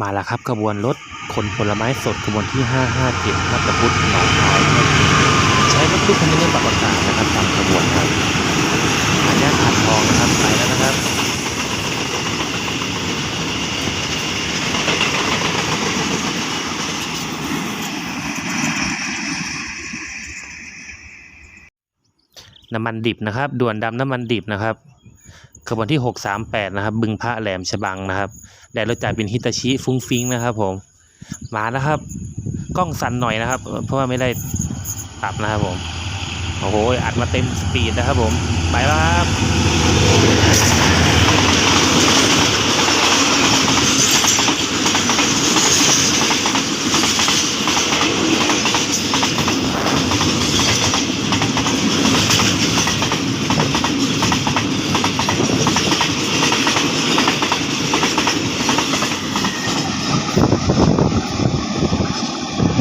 มาแล้วครับขบวนรถขนผลไม้สดขบวนที่ 557มัตตพุทธหนองคายใช้รถตู้คอนเทนเนอร์ปรับอากาศนะครับตามขบวนครับหายาทผ่านทองนะครับไปแล้วนะครับน้ำมันดิบนะครับ ด่วนดำน้ำมันดิบนะครับ ขบวนที่ 638 นะครับ บึงพระแหลมฉบังนะครับแดดรถจ่ายเป็นฮิตาชิฟุ้งฟิ้งนะครับผมมาแล้วครับ กล้องสั่นหน่อยนะครับ เพราะว่าไม่ได้ปรับนะครับผม โอ้โห อัดมาเต็มสปีดนะครับผม ไปแล้วครับ あっ。